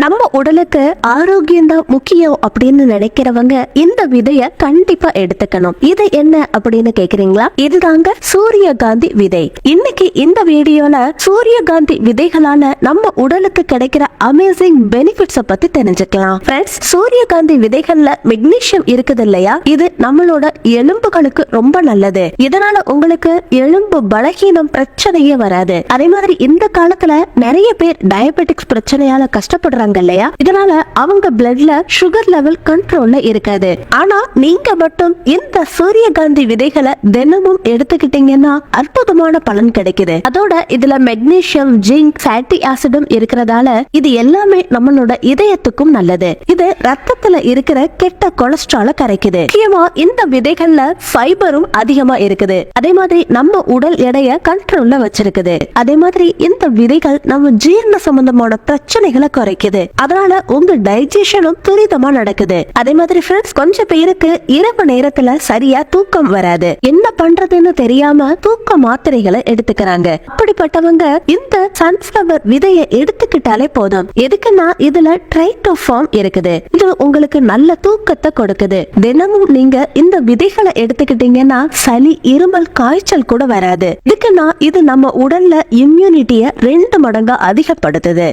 நம்ம உடலுக்கு ஆரோக்கியம் தான் முக்கியம் அப்படின்னு நினைக்கிறவங்க இந்த விதைய கண்டிப்பா எடுத்துக்கணும். இது என்ன அப்படின்னு கேக்குறீங்களா? இதுதாங்க சூரியகாந்தி விதை. இன்னைக்கு இந்த வீடியோல சூரியகாந்தி விதைகளால நம்ம உடலுக்கு கிடைக்கிற அமேசிங் பெனிஃபிட்ஸ பத்தி தெரிஞ்சுக்கலாம். ஃப்ரெண்ட்ஸ் சூரியகாந்தி விதைகள்ல மெக்னீசியம் இருக்குது இல்லையா? இது நம்மளோட எலும்புகளுக்கு ரொம்ப நல்லது. இதனால உங்களுக்கு எலும்பு பலகீனம் பிரச்சனையே வராது. அதே மாதிரி இந்த காலத்துல நிறைய பேர் டயபெட்டிக்ஸ் பிரச்சனையால கஷ்டப்படுறாங்க. இல்லையா? இதனால அவங்க பிளட்ல சுகர் லெவல் கண்ட்ரோல்ல இருக்காது. ஆனா நீங்க மட்டும் இந்த சூரியகாந்தி விதைகளை தினமும் எடுத்துக்கிட்டீங்கன்னா அற்புதமான பலன் கிடைக்குது. அதோட இதுல மெக்னீசியம் ஜிங்க் ஃபேட்டி ஆசிடும் இருக்கிறதால இது எல்லாமே நம்மளோட இதயத்துக்கும் நல்லது. இது ரத்தத்துல இருக்கிற கெட்ட கொலஸ்ட்ரால கரைக்குது. முக்கியமா இந்த விதைகள்ல ஃபைபரும் அதிகமா இருக்குது. அதே மாதிரி நம்ம உடல் எடைய கண்ட்ரோல்ல வச்சிருக்குது. அதே மாதிரி இந்த விதைகள் நம்ம ஜீரண சம்பந்தமான பிரச்சனைகளை குறைக்குது. அதனால உங்க டைஜஷனும் துரிதமா நடக்குது. அதே மாதிரி ஃப்ரெண்ட்ஸ் கொஞ்சம் பேருக்கு இரவு நேரத்துல சரியா தூக்கம் வராது. என்ன பண்றதுன்னு தெரியாம தூக்க மாத்திரைகளை எடுத்துக்கிறாங்க. அப்படிப்பட்டவங்க இந்த சன்ஃபிளவர் விதையை எடுத்துக்கிட்டாலே போதும். எதுக்குன்னா இதுல ட்ரைட்டோஃபார்ம் இருக்குது. இது உங்களுக்கு நல்ல தூக்கத்தை கொடுக்குது. தினமும் நீங்க இந்த விதைகளை எடுத்துக்கிட்டீங்கன்னா சளி இருமல் காய்ச்சல் கூட வராது. இதுக்குன்னா இது நம்ம உடல்ல இம்யூனிட்டிய ரெண்டு மடங்கா அதிகப்படுத்துது.